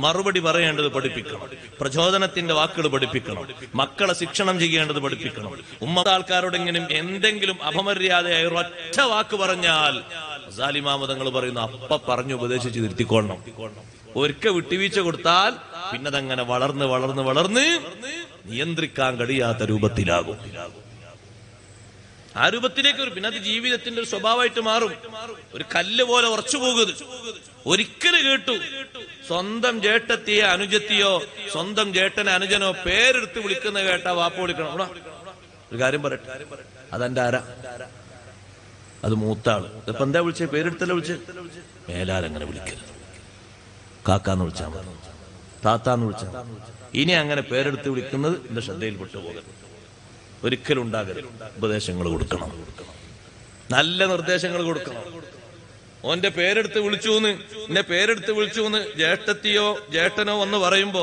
മറുപടി പറയേണ്ടത് പഠിപ്പിക്കണം. പ്രചോദനത്തിന്റെ വാക്കുകൾ പഠിപ്പിക്കണം. മക്കളെ ശിക്ഷണം ചെയ്യേണ്ടത് പഠിപ്പിക്കണം. ഉമ്മ ആൾക്കാരോടെങ്കിലും എന്തെങ്കിലും അപമര്യാദയായ ഒറ്റ വാക്ക് പറഞ്ഞാൽ സാലിമാമതങ്ങൾ പറയുന്നു അപ്പ പറഞ്ഞു ഉപദേശിച്ച് തിരുത്തിക്കൊള്ളണം. ഒരിക്കൽ വിട്ടുവീഴ്ച കൊടുത്താൽ പിന്നതങ്ങനെ വളർന്ന് വളർന്ന് വളർന്ന് നിയന്ത്രിക്കാൻ കഴിയാത്ത രൂപത്തിലാകും. ആ രൂപത്തിലേക്ക് വരും പിന്നെ അത് ജീവിതത്തിന്റെ ഒരു സ്വഭാവമായിട്ട് മാറും. ഒരു കല്ല് പോലെ ഉറച്ചു പോകുന്നത്. ഒരിക്കലും കേട്ടു. സ്വന്തം ജേട്ടത്തിയെ അനുജത്തിയോ സ്വന്തം ജേട്ടനെ അനുജനോ പേരെടുത്ത് വിളിക്കുന്ന കേട്ട വാപ്പ വിളിക്കണം. ഒരു കാര്യം പറയട്ടെ. അതെന്റെ ആരാ അത് മൂത്താൾ ഇപ്പൊ എന്താ വിളിച്ചേ? പേരെടുത്തല്ല വിളിച്ചേ? മേലാലങ്ങനെ വിളിക്കരുത്. കാക്കാന്ന് വിളിച്ചാൽ മതി. താത്താന്ന് വിളിച്ചാൽ ഇനി അങ്ങനെ പേരെടുത്ത് വിളിക്കുന്നത് എന്റെ ശ്രദ്ധയിൽപ്പെട്ടു പോകരുത്. ഒരിക്കലും ഉണ്ടാകരുത് ഉപദേശങ്ങൾ കൊടുക്കണം. നല്ല നിർദ്ദേശങ്ങൾ കൊടുക്കണം. ഓന്റെ പേരെടുത്ത് വിളിച്ചു എന്ന് എന്നെ പേരെടുത്ത് വിളിച്ചു എന്ന് ജ്യേഷ്ഠത്തിയോ ജ്യേഷ്ഠനോ എന്ന് പറയുമ്പോ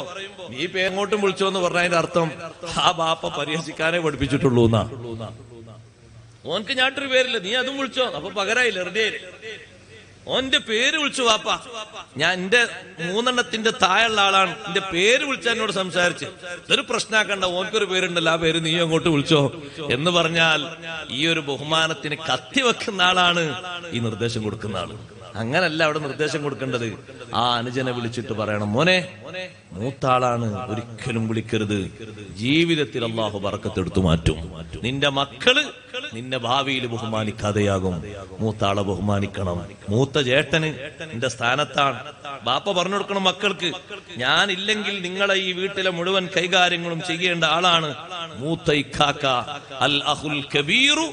നീ പേങ്ങോട്ടും വിളിച്ചു എന്ന് പറഞ്ഞതിന്റെ അർത്ഥം ആ ബാപ്പ പരിഹസിക്കാനേ പഠിപ്പിച്ചിട്ടുള്ളൂ എന്നാ. ഓൻക്ക് ഞാട്ടൊരു പേരില്ല. നീ അതും വിളിച്ചോ. അപ്പൊ പകരായില്ല റെഡിയായില്ലേ ഓന്റെ പേര് വിളിച്ചു വാപ്പ. ഞാൻ എന്റെ മൂന്നെണ്ണത്തിന്റെ താഴെയുള്ള ആളാണ്. എന്റെ പേര് വിളിച്ച എന്നോട് സംസാരിച്ച്. ഇതൊരു പ്രശ്നമാക്കണ്ട ഓൻക്കൊരു പേരുണ്ടല്ലോ ആ പേര് നീ അങ്ങോട്ട് വിളിച്ചോ. എന്ന് പറഞ്ഞാൽ ഈ ഒരു ബഹുമാനത്തിന് കത്തി വെക്കുന്ന ആളാണ് ഈ നിർദ്ദേശം കൊടുക്കുന്ന ആൾ. അങ്ങനല്ല അവിടെ നിർദ്ദേശം കൊടുക്കേണ്ടത്. ആ അനുജനെ വിളിച്ചിട്ട് പറയണം മോനെ മൂത്താളാണ് ഒരിക്കലും വിളിക്കരുത്. ജീവിതത്തിൽ അള്ളാഹു പറക്കത്തെടുത്തു മാറ്റും. നിന്റെ മക്കൾ നിന്നെ ഭാവിയിൽ ബഹുമാനിക്കാതെയാകും. മൂത്താളെ ബഹുമാനിക്കണം. മൂത്ത ചേട്ടന് നിന്റെ സ്ഥാനത്താണ്. ബാപ്പ പറഞ്ഞു കൊടുക്കണം മക്കൾക്ക് ഞാൻ ഇല്ലെങ്കിൽ നിങ്ങളെ ഈ വീട്ടിലെ മുഴുവൻ കൈകാര്യങ്ങളും ചെയ്യേണ്ട ആളാണ് മൂത്ത ഇക്കാക്ക അൽ അഹുൽ കബീറു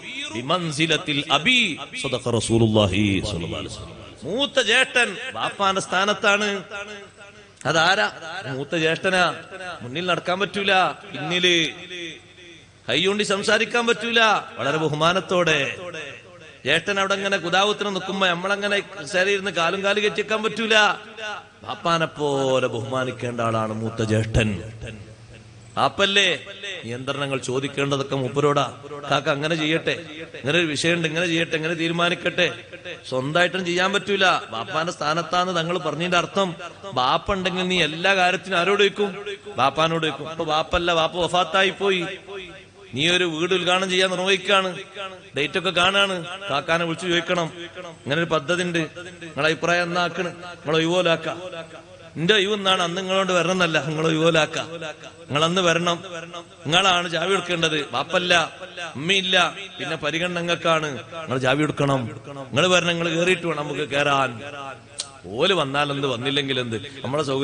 അബി. റസൂലുള്ളാഹി മൂത്ത ജ്യേഷ്ഠൻ ബാപ്പാന്റെ സ്ഥാനത്താണ്. അതാരാ? മൂത്ത ജ്യേഷ്ഠനാ മുന്നിൽ നടക്കാൻ പറ്റൂല. പിന്നിൽ കൈകൊണ്ട് സംസാരിക്കാൻ പറ്റൂല. വളരെ ബഹുമാനത്തോടെ. ജ്യേഷ്ഠൻ അവിടെ അങ്ങനെ കുതാവുത്തിന് നിൽക്കുമ്പോ നമ്മളങ്ങനെ ശരീരം കാലും കാലും കെട്ടിക്കാൻ പറ്റൂല. ബാപ്പാനെ പോലെ ബഹുമാനിക്കേണ്ട ആളാണ് മൂത്ത ജ്യേഷ്ഠൻ. ആപ്പല്ലേ നിയന്ത്രണങ്ങൾ ചോദിക്കേണ്ടതൊക്കെ മൂപ്പരോടാ. കാക്ക അങ്ങനെ ചെയ്യട്ടെ. ഇങ്ങനെ ഒരു വിഷയമുണ്ട് ഇങ്ങനെ ചെയ്യട്ടെ ഇങ്ങനെ തീരുമാനിക്കട്ടെ. സ്വന്തമായിട്ടും ചെയ്യാൻ പറ്റൂല. ബാപ്പാന്റെ സ്ഥാനത്താന്ന് തങ്ങൾ പറഞ്ഞതിന്റെ അർത്ഥം ബാപ്പ ഉണ്ടെങ്കിൽ നീ എല്ലാ കാര്യത്തിനും ആരോട് വയ്ക്കും ബാപ്പാനോട് വയ്ക്കും ഇപ്പൊ ബാപ്പല്ല ബാപ്പ വഫാത്തായി പോയി നീ ഒരു വീട് ഉദ്ഘാടനം ചെയ്യാൻ നിർവഹിക്കാണ്. ഡേറ്റ് ഒക്കെ കാണാണ്. കാക്കാനെ വിളിച്ചു ചോദിക്കണം. ഇങ്ങനെ ഒരു പദ്ധതി ഉണ്ട് നിങ്ങളെ അഭിപ്രായം എന്നാക്കണ് നിങ്ങളെ ഒഴിവോലാക്ക എന്റെ ഒഴിവ് എന്നാണ് അന്ന് നിങ്ങളോട് വരണം എന്നല്ല നിങ്ങൾ ഒഴിവോലാക്ക നിങ്ങൾ അന്ന് വരണം. നിങ്ങളാണ് ചാവി എടുക്കേണ്ടത് ബാപ്പല്ല അമ്മയില്ല പിന്നെ പരിഗണന നിങ്ങൾക്കാണ്. നിങ്ങൾ ചാവി എടുക്കണം നിങ്ങൾ വരണം. നിങ്ങൾ കേറിയിട്ട് വേണം നമുക്ക് കേറാൻ. ഓൽ വന്നാൽ എന്ത്? വന്നില്ലെങ്കിൽ എന്ത്? നമ്മളെ സൗകര്യം